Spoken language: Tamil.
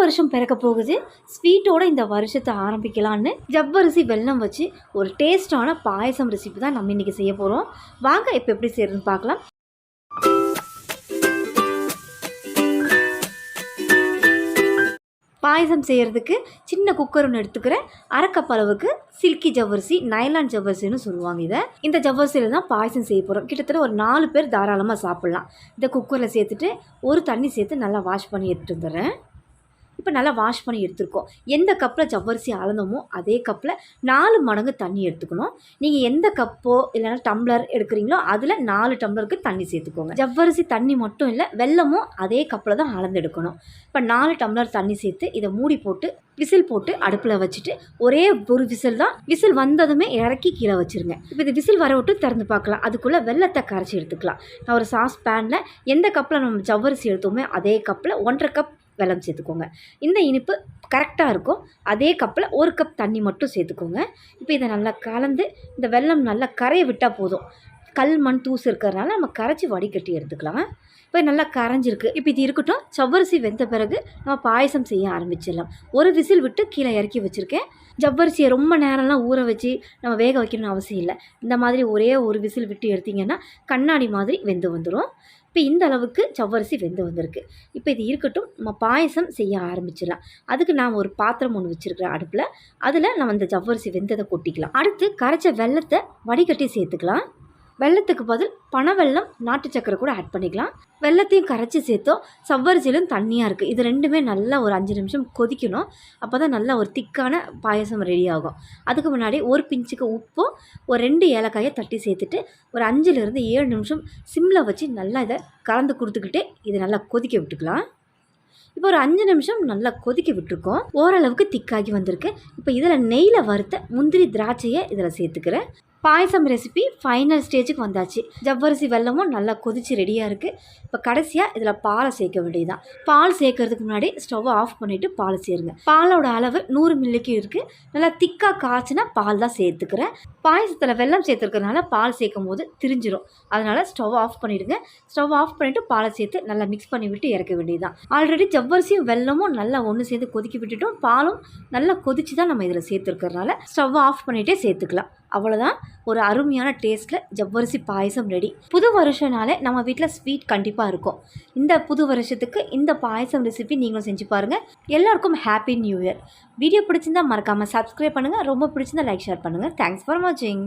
வருஷம் பிறக்க போகுது. ஸ்வீட்டோட இந்த வருஷத்தை ஆரம்பிக்கலான்னு ஜவ்வரிசி வெல்லம் வச்சு ஒரு டேஸ்டான பாயசம் ரெசிபி தான் நம்ம இன்றைக்கி செய்ய போகிறோம் வாங்க இப்போ எப்படி செய்யறதுன்னு பார்க்கலாம். பாயசம் செய்கிறதுக்கு சின்ன குக்கர் ஒன்று எடுத்துக்கிறேன். அரை அளவுக்கு சில்கி ஜவ்வரிசி நைலான் ஜவ்வரிசின்னு சொல்லுவாங்க இதை. இந்த ஜவ்வரிசியில் தான் பாயசம் செய்ய போகிறோம் கிட்டத்தட்ட ஒரு நாலு பேர் தாராளமாக சாப்பிட்லாம். இதை குக்கரில் சேர்த்துட்டு ஒரு தண்ணி சேர்த்து நல்லா வாஷ் பண்ணி எடுத்துகிட்டு வந்துடுறேன். இப்போ நல்லா வாஷ் பண்ணி எடுத்துருக்கோம். எந்த கப்பில் ஜவ்வரிசி அளந்தோமோ அதே கப்பில் நாலு மடங்கு தண்ணி எடுத்துக்கணும். நீங்கள் எந்த கப்போ இல்லைனா டம்ளர் எடுக்கிறீங்களோ அதில் நாலு டம்ளருக்கு தண்ணி சேர்த்துக்கோங்க. ஜவ்வரிசி தண்ணி மட்டும் இல்லை வெல்லமும் அதே கப்பில் தான் அளந்து எடுக்கணும் இப்போ நாலு டம்ளர் தண்ணி சேர்த்து இதை மூடி போட்டு விசில் போட்டு அடுப்பில் வச்சுட்டு ஒரே ஒரு விசில் தான் விசில் வந்ததுமே இறக்கி கீழே வச்சுருங்க. இப்போ இது விசில் வர விட்டு திறந்து பார்க்கலாம். அதுக்குள்ளே வெள்ளத்தை கரைச்சி எடுத்துக்கலாம். நான் ஒரு சாஸ் பேனில் எந்த கப்பில் நம்ம ஜவ்வரிசி எடுத்தோமே அதே கப்பில் ஒன்றரை கப் வெல்லம் சேர்த்துக்கோங்க இந்த இனிப்பு கரெக்டாக இருக்கும். அதே கப்பில் ஒரு கப் தண்ணி மட்டும் சேர்த்துக்கோங்க. இப்போ இதை நல்லா கலந்து இந்த வெல்லம் நல்லா கரைய விட்டால் போதும். கல் மண் தூசு இருக்கிறதுனால நம்ம கரைச்சி வடிகட்டி எடுத்துக்கலாம். இப்போ நல்லா கரைஞ்சிருக்கு. இப்போ இது இருக்கட்டும். ஜவ்வரிசி வெந்த பிறகு நம்ம பாயசம் செய்ய ஆரம்பிச்சிடலாம். ஒரு விசில் விட்டு கீழே இறக்கி வச்சுருக்கேன். ஜவ்வரிசியை ரொம்ப நேரம்லாம் ஊற வச்சு நம்ம வேக வைக்கணும்னு அவசியம் இல்லை. இந்த மாதிரி ஒரே ஒரு விசில் விட்டு எடுத்திங்கன்னா கண்ணாடி மாதிரி வெந்து வந்துடும் இப்போ இந்த அளவுக்கு ஜவ்வரிசி வெந்து வந்திருக்கு. இப்போ இது இருக்கட்டும் நம்ம பாயசம் செய்ய ஆரம்பிச்சிடலாம். அதுக்கு நான் ஒரு பாத்திரம் ஒன்று வச்சுருக்கிறேன் அடுப்பில். அதில் நம்ம அந்த ஜவ்வரிசி வெந்ததை கொட்டிக்கலாம். அடுத்து கரைச்ச வெள்ளத்தை வடிகட்டி சேர்த்துக்கலாம். வெள்ளத்துக்கு பதில் பனை வெல்லம் நாட்டு சக்கரை கூட ஆட் பண்ணிக்கலாம். வெள்ளத்தையும் கரைச்சி சேர்த்தோம். சவ்வரிசியிலும் தண்ணியாக இருக்குது இது ரெண்டுமே நல்லா ஒரு அஞ்சு நிமிஷம் கொதிக்கணும். அப்போ தான் நல்லா ஒரு திக்கான பாயசம் ரெடி ஆகும். அதுக்கு முன்னாடி ஒரு பிஞ்சுக்கு உப்பும் ஒரு ரெண்டு ஏலக்காயை தட்டி சேர்த்துட்டு ஒரு அஞ்சுலேருந்து ஏழு நிமிஷம் சிம்மில் வச்சு நல்லா இதை கலந்து கொடுத்துக்கிட்டு இதை நல்லா கொதிக்க விட்டுக்கலாம். இப்போ ஒரு அஞ்சு நிமிஷம் நல்லா கொதிக்க விட்டுருக்கோம். ஓரளவுக்கு திக்காகி வந்திருக்கு. இப்போ இதில் நெய்யில் வறுத்த முந்திரி திராட்சையை இதில் சேர்த்துக்கிறேன். பாயசம் ரெசிபி ஃபைனல் ஸ்டேஜுக்கு வந்தாச்சு. ஜவ்வரிசி வெல்லமும் நல்லா கொதிச்சு ரெடியாக இருக்குது இப்போ கடைசியாக இதில் பாலை சேர்க்க வேண்டியதுதான். பால் சேர்க்கறதுக்கு முன்னாடி ஸ்டவ்வை ஆஃப் பண்ணிவிட்டு பால் சேருங்க. பாலோட அளவு நூறு மில்லிக்கு இருக்குது நல்லா திக்காக காய்ச்சினா பால் தான் சேர்த்துக்கிறேன். பாயசத்தில் வெல்லம் சேர்த்துருக்கறனால பால் சேர்க்கும் போது திரிஞ்சிரும். அதனால் ஸ்டவ் ஆஃப் பண்ணிவிடுங்க ஸ்டவ் ஆஃப் பண்ணிவிட்டு பாலை சேர்த்து நல்லா மிக்ஸ் பண்ணி விட்டு இறக்க வேண்டியதுதான். ஆல்ரெடி ஜவ்வரிசியும் வெல்லமும் நல்லா ஒன்று சேர்ந்து கொதிக்க விட்டுட்டோம். பாலும் நல்லா கொதிச்சு தான் நம்ம இதில் சேர்த்துருக்கறனால ஸ்டவ் ஆஃப் பண்ணிகிட்டே சேர்த்துக்கலாம். அவ்வளோதான் ஒரு அருமையான டேஸ்ட்டில் ஜவ்வரிசி பாயசம் ரெடி புது வருஷனாலே நம்ம வீட்டில் ஸ்வீட் கண்டிப்பாக இருக்கும். இந்த புது வருஷத்துக்கு இந்த பாயசம் ரெசிபி நீங்களும் செஞ்சு பாருங்கள் எல்லாருக்கும் ஹாப்பி நியூ இயர் வீடியோ பிடிச்சிருந்தா மறக்காமல் சப்ஸ்கிரைப் பண்ணுங்கள் ரொம்ப பிடிச்சிருந்தா லைக் ஷேர் பண்ணுங்கள் தேங்க்ஸ் ஃபார் வாட்சிங்